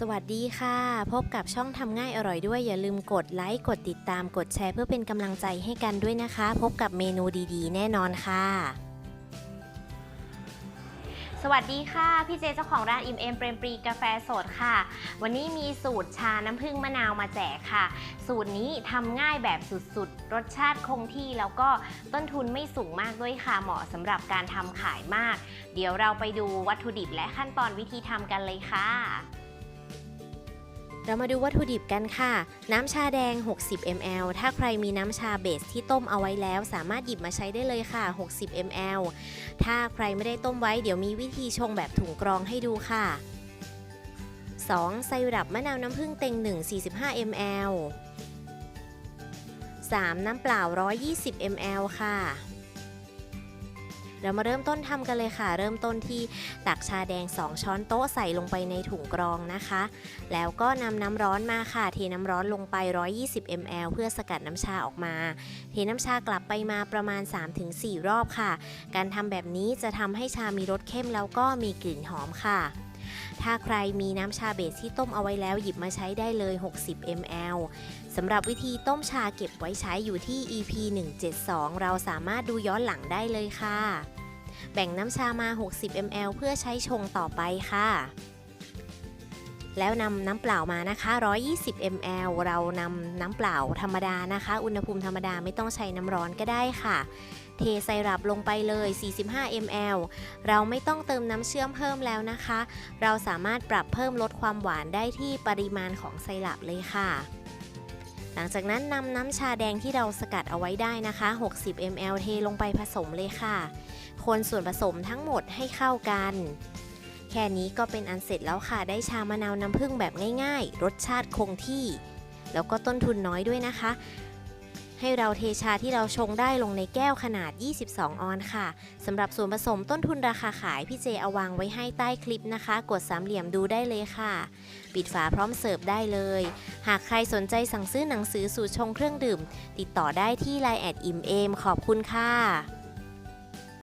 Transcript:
สวัสดีค่ะ พบกับช่องทำง่ายอร่อยด้วย อย่าลืมกดไลค์ กดติดตาม กดแชร์เพื่อเป็นกำลังใจให้กันด้วยนะคะ พบกับเมนูดีๆ แน่นอนค่ะ สวัสดีค่ะ พี่เจเจ้าของร้านอิมเอมเปรมปรีกาแฟสดค่ะ วันนี้มีสูตรชาน้ำผึ้งมะนาวมาแจกค่ะ สูตรนี้ทำง่ายแบบสุดๆ รสชาติคงที่แล้วก็ต้นทุนไม่สูงมากด้วยค่ะ เหมาะสำหรับการทำขายมาก เดี๋ยวเราไปดูวัตถุดิบและขั้นตอนวิธีทำกันเลยค่ะ เรามาดูวัตถุดิบกันค่ะ น้ำชาแดง 60 ml ถ้าใครมีน้ำชาเบสที่ต้มเอาไว้แล้ว สามารถหยิบมาใช้ได้เลยค่ะ 60 ml ถ้าใครไม่ได้ต้มไว้เดี๋ยวมีวิธีชงแบบถุงกรองให้ดูค่ะ 2. ไซรัปมะนาวน้ำผึ้งเต็ง 1 45 ml 3. น้ำเปล่า 120 ml ค่ะ เรามาเริ่มต้นทำกันเลยค่ะ เริ่มต้นที่ตักชาแดง 2 ช้อนโต๊ะใส่ลงไปในถุงกรองนะคะ แล้วก็นำน้ำร้อนมาค่ะ เทน้ำร้อนลงไป 120 ml เพื่อสกัดน้ำชาออกมา เทน้ำชากลับไปมาประมาณ 3-4 รอบค่ะ การทำแบบนี้จะทำให้ชามีรสเข้มแล้วก็มีกลิ่นหอมค่ะ ถ้าใครมีน้ำชาเบสที่ต้มเอาไว้แล้วหยิบมาใช้ได้เลย 60 ml สำหรับวิธีต้มชาเก็บไว้ใช้อยู่ที่ EP 172 เราสามารถดูย้อนหลังได้เลยค่ะ แบ่งน้ำชามา 60 ml เพื่อใช้ชงต่อไปค่ะ แล้วนำน้ำเปล่ามานะคะ 120 ml เรานำน้ำเปล่าธรรมดานะคะ อุณหภูมิธรรมดาไม่ต้องใช้น้ำร้อนก็ได้ค่ะ เทไซรัปลงไปเลย 45 ml เราไม่ต้องเติมน้ำเชื่อมเพิ่มแล้วนะคะ เราสามารถปรับเพิ่มลดความหวานได้ที่ปริมาณของไซรัปเลยค่ะหลังจากนั้นนำน้ำชาแดงที่เราสกัดเอาไว้ได้นะคะ 60 ml เทลงไปผสมเลยค่ะ คนส่วนผสมทั้งหมดให้เข้ากัน แค่นี้ก็เป็นอันเสร็จแล้วค่ะ ได้ชามะนาวน้ำผึ้งแบบง่ายๆ รสชาติคงที่ แล้วก็ต้นทุนน้อยด้วยนะคะ ให้เราเทชาที่เราชงได้ลงในแก้วขนาด 22 ออนซ์ค่ะสำหรับส่วนผสมต้นทุนราคาขาย พี่เจเอาวางไว้ให้ใต้คลิปนะคะ กดสามเหลี่ยมดูได้เลยค่ะ ปิดฝาพร้อมเสิร์ฟได้เลย หากใครสนใจสั่งซื้อหนังสือสูตรชงเครื่องดื่ม ติดต่อได้ที่ Line แอดอิมเอมขอบคุณค่ะ